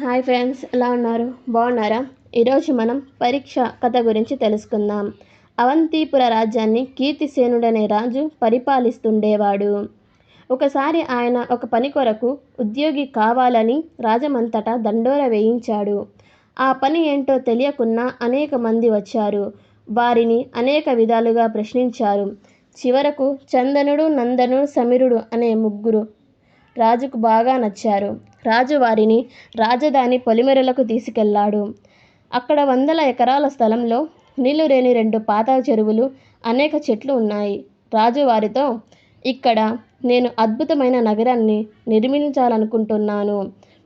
Hi friends ఎలా ఉన్నారు? బాగున్నారా? ఈరోజు మనం పరీక్ష కథ గురించి తెలుసుకుందాం. అవంతిపుర రాజ్యాన్ని కీర్తిసేనుడనే రాజు పరిపాలిస్తుండేవాడు. ఒకసారి ఆయన ఒక పని కొరకు ఉద్యోగి కావాలని రాజమంతటా దండోర వేయించాడు. ఆ పని ఏంటో తెలియకున్నా అనేక మంది వచ్చారు. వారిని అనేక విధాలుగా ప్రశ్నించారు. చివరకు చందనుడు నందనుడు సమీరుడు అనే ముగ్గురు రాజుకు బాగా నచ్చారు. రాజు వారిని రాజధాని పొలిమేరలకు తీసుకెళ్ళాడు అక్కడ వందల ఎకరాల స్థలంలో నీళ్ళు లేని రెండు పాత చెరువులు అనేక చెట్లు ఉన్నాయి. రాజు వారితో ఇక్కడ నేను అద్భుతమైన నగరాన్ని నిర్మించాలనుకుంటున్నాను.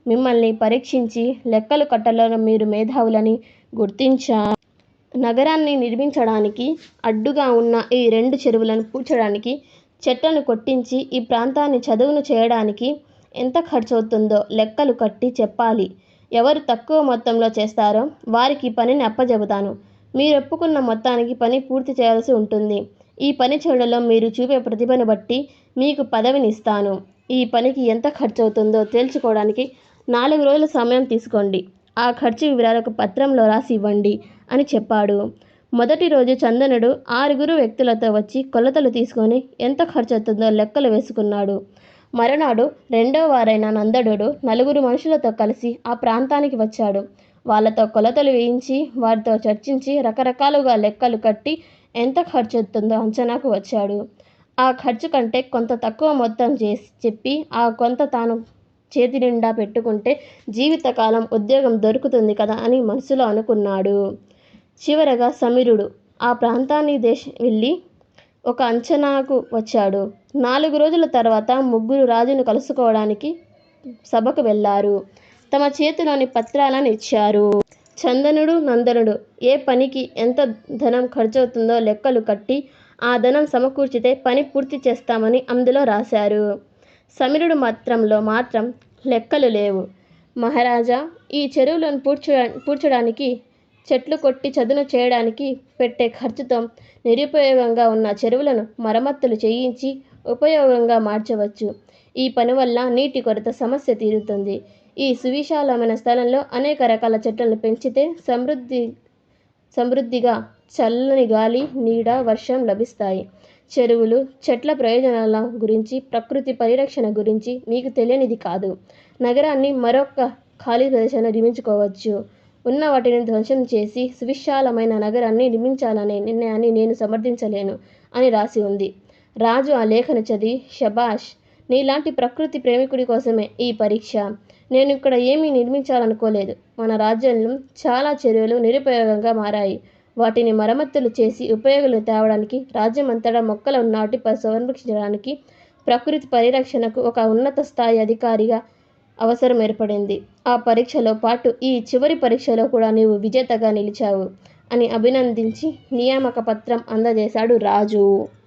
మిమ్మల్ని పరీక్షించి లెక్కలు కట్టలలో మీరు మేధావులని గుర్తించా. నగరాన్ని నిర్మించడానికి అడ్డుగా ఉన్న ఈ రెండు చెరువులను పూడ్చడానికి చెట్లను కొట్టించి ఈ ప్రాంతాన్ని చదువును చేయడానికి ఎంత ఖర్చవుతుందో లెక్కలు కట్టి చెప్పాలి. ఎవరు తక్కువ మొత్తంలో చేస్తారో వారికి పనిని అప్పజెబుతాను. మీరు ఒప్పుకున్న మొత్తానికి పని పూర్తి చేయాల్సి ఉంటుంది. ఈ పని చేయడంలో మీరు చూపే ప్రతిభను బట్టి మీకు పదవిని ఇస్తాను. ఈ పనికి ఎంత ఖర్చవుతుందో తేల్చుకోవడానికి నాలుగు రోజుల సమయం తీసుకోండి. ఆ ఖర్చు వివరాలకు పత్రంలో రాసి ఇవ్వండి అని చెప్పాడు. మొదటి రోజు చందనుడు ఆరుగురు వ్యక్తులతో వచ్చి కొలతలు తీసుకొని ఎంత ఖర్చవుతుందో లెక్కలు వేసుకున్నాడు. మరునాడు రెండో వారైన నందడు నలుగురు మనుషులతో కలిసి ఆ ప్రాంతానికి వచ్చాడు. వాళ్ళతో కొలతలు వేయించి వారితో చర్చించి రకరకాలుగా లెక్కలు కట్టి ఎంత ఖర్చు అవుతుందో అంచనాకు వచ్చాడు. ఆ ఖర్చు కంటే కొంత తక్కువ మొత్తం చేసి చెప్పి ఆ కొంత తాను చేతి నిండా పెట్టుకుంటే జీవితకాలం ఉద్యోగం దొరుకుతుంది కదా అని మనసులో అనుకున్నాడు. చివరగా సమీరుడు ఆ ప్రాంతాన్ని దేశ వెళ్ళి ఒక అంచనాకు వచ్చాడు. నాలుగు రోజుల తర్వాత ముగ్గురు రాజును కలుసుకోవడానికి సభకు వెళ్ళారు. తమ చేతిలోని పత్రాలను ఇచ్చారు. చందనుడు నందనుడు ఏ పనికి ఎంత ధనం ఖర్చవుతుందో లెక్కలు కట్టి ఆ ధనం సమకూర్చితే పని పూర్తి చేస్తామని అందులో రాశారు. సమీరుడు మాత్రంలో మాత్రం లెక్కలు లేవు. మహారాజా ఈ చెరువులను పూడ్చ పూడ్చడానికి చెట్లు కొట్టి చదును చేయడానికి పెట్టే ఖర్చుతో నిరుపయోగంగా ఉన్న చెరువులను మరమ్మతులు చేయించి ఉపయోగంగా మార్చవచ్చు. ఈ పని వల్ల నీటి కొరత సమస్య తీరుతుంది. ఈ సువిశాలమైన స్థలంలో అనేక రకాల చెట్లను పెంచితే సమృద్ధి సమృద్ధిగా చల్లని గాలి నీడ వర్షం లభిస్తాయి. చెరువులు చెట్ల ప్రయోజనాల గురించి ప్రకృతి పరిరక్షణ గురించి మీకు తెలియనిది కాదు. నగరాన్ని మరొక ఖాళీ ప్రదేశాన్ని నిర్మించుకోవచ్చు. ఉన్న వాటిని ధ్వంసం చేసి సువిశాలమైన నగరాన్ని నిర్మించాలనే నిర్ణయాన్ని నేను సమర్థించలేను అని రాసి ఉంది. రాజు ఆ లేఖను చదివి షబాష్ నీలాంటి ప్రకృతి ప్రేమికుడి కోసమే ఈ పరీక్ష. నేను ఇక్కడ ఏమీ నిర్మించాలనుకోలేదు. మన రాజ్యంలో చాలా చెరువులు నిరుపయోగంగా మారాయి. వాటిని మరమ్మతులు చేసి ఉపయోగాలు తేవడానికి రాజ్యమంతటా మొక్కలను నాటి సంరక్షించడానికి ప్రకృతి పరిరక్షణకు ఒక ఉన్నత స్థాయి అధికారిగా అవసరం ఏర్పడింది. ఆ పరీక్షలో పాటు ఈ చివరి పరీక్షలో కూడా నీవు విజేతగా నిలిచావు అని అభినందించి నియామక పత్రం అందజేశాడు రాజు.